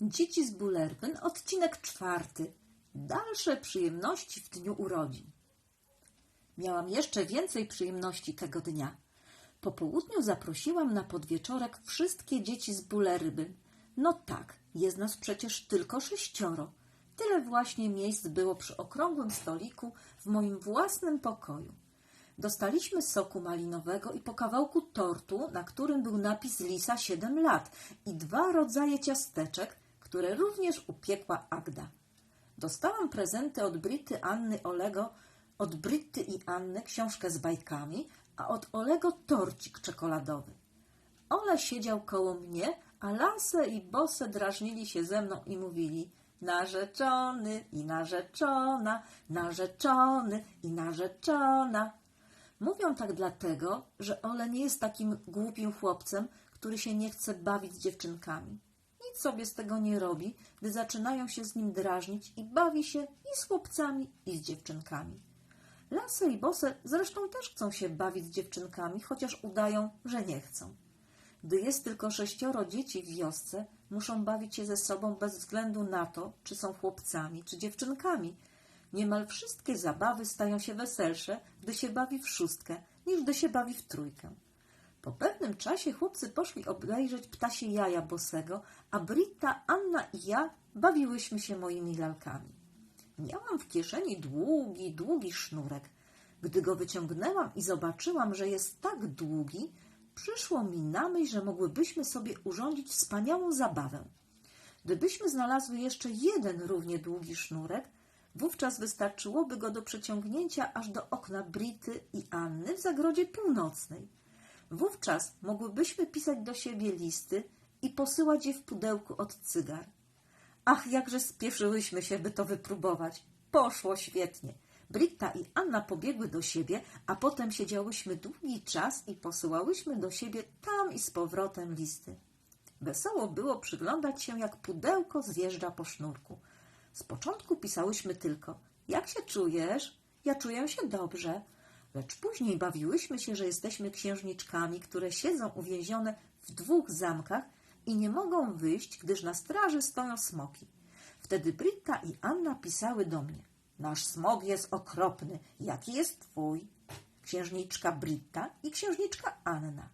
Dzieci z Bullerbyn, odcinek czwarty. Dalsze przyjemności w dniu urodzin. Miałam jeszcze więcej przyjemności tego dnia. Po południu zaprosiłam na podwieczorek wszystkie dzieci z Bullerbyn. No tak, jest nas przecież tylko sześcioro. Tyle właśnie miejsc było przy okrągłym stoliku w moim własnym pokoju. Dostaliśmy soku malinowego i po kawałku tortu, na którym był napis Lisa 7 lat i dwa rodzaje ciasteczek, które również upiekła Agda. Dostałam prezenty od Brity Anny Olego, od Bryty i Anny książkę z bajkami, a od Olego torcik czekoladowy. Ole siedział koło mnie, a Lase i Bose drażnili się ze mną i mówili narzeczony i narzeczona, narzeczony i narzeczona. Mówią tak dlatego, że Ole nie jest takim głupim chłopcem, który się nie chce bawić z dziewczynkami. Nic sobie z tego nie robi, gdy zaczynają się z nim drażnić i bawi się i z chłopcami, i z dziewczynkami. Lasy i Bose zresztą też chcą się bawić z dziewczynkami, chociaż udają, że nie chcą. Gdy jest tylko sześcioro dzieci w wiosce, muszą bawić się ze sobą bez względu na to, czy są chłopcami, czy dziewczynkami. Niemal wszystkie zabawy stają się weselsze, gdy się bawi w szóstkę, niż gdy się bawi w trójkę. Po pewnym czasie chłopcy poszli obejrzeć ptasie jaja bosego, a Britta, Anna i ja bawiłyśmy się moimi lalkami. Miałam w kieszeni długi, długi sznurek. Gdy go wyciągnęłam i zobaczyłam, że jest tak długi, przyszło mi na myśl, że mogłybyśmy sobie urządzić wspaniałą zabawę. Gdybyśmy znalazły jeszcze jeden równie długi sznurek, wówczas wystarczyłoby go do przeciągnięcia aż do okna Brity i Anny w zagrodzie północnej. Wówczas mogłybyśmy pisać do siebie listy i posyłać je w pudełku od cygar. Ach, jakże spieszyłyśmy się, by to wypróbować. Poszło świetnie. Britta i Anna pobiegły do siebie, a potem siedziałyśmy długi czas i posyłałyśmy do siebie tam i z powrotem listy. Wesoło było przyglądać się, jak pudełko zjeżdża po sznurku. Z początku pisałyśmy tylko: Jak się czujesz? Ja czuję się dobrze. Lecz później bawiłyśmy się, że jesteśmy księżniczkami, które siedzą uwięzione w dwóch zamkach i nie mogą wyjść, gdyż na straży stoją smoki. Wtedy Britta i Anna pisały do mnie. Nasz smok jest okropny. Jaki jest twój? Księżniczka Britta i księżniczka Anna.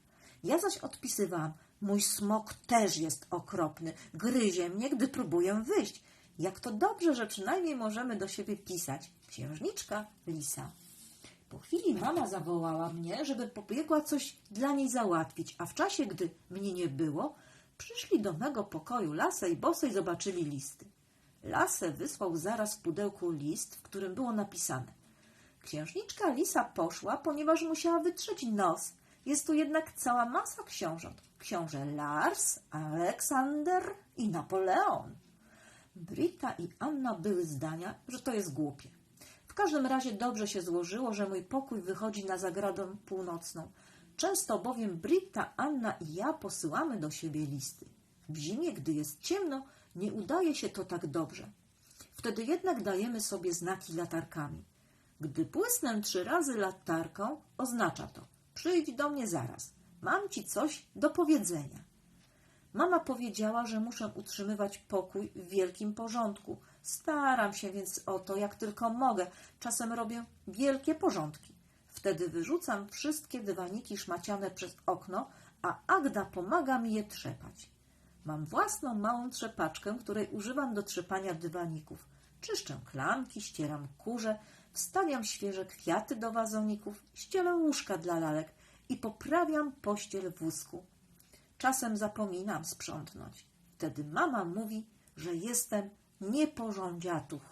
Ja zaś odpisywałam. Mój smok też jest okropny. Gryzie mnie, gdy próbuję wyjść. Jak to dobrze, że przynajmniej możemy do siebie pisać. Księżniczka Lisa. Po chwili mama zawołała mnie, żeby pobiegła coś dla niej załatwić, a w czasie, gdy mnie nie było, przyszli do mego pokoju Lasę i Bose i zobaczyli listy. Lasę wysłał zaraz w pudełku list, w którym było napisane Księżniczka Lisa poszła, ponieważ musiała wytrzeć nos. Jest tu jednak cała masa książąt. Książę Lars, Aleksander i Napoleon. Brita i Anna były zdania, że to jest głupie. W każdym razie dobrze się złożyło, że mój pokój wychodzi na zagradę północną. Często bowiem Britta, Anna i ja posyłamy do siebie listy. W zimie, gdy jest ciemno, nie udaje się to tak dobrze. Wtedy jednak dajemy sobie znaki latarkami. Gdy błysnę trzy razy latarką, oznacza to przyjdź do mnie zaraz. Mam ci coś do powiedzenia. Mama powiedziała, że muszę utrzymywać pokój w wielkim porządku. Staram się więc o to, jak tylko mogę. Czasem robię wielkie porządki. Wtedy wyrzucam wszystkie dywaniki szmaciane przez okno, a Agda pomaga mi je trzepać. Mam własną małą trzepaczkę, której używam do trzepania dywaników. Czyszczę klamki, ścieram kurze, wstawiam świeże kwiaty do wazoników, ścielę łóżka dla lalek i poprawiam pościel w wózku. Czasem zapominam sprzątnąć. Wtedy mama mówi, że jestem nieporządziatuch.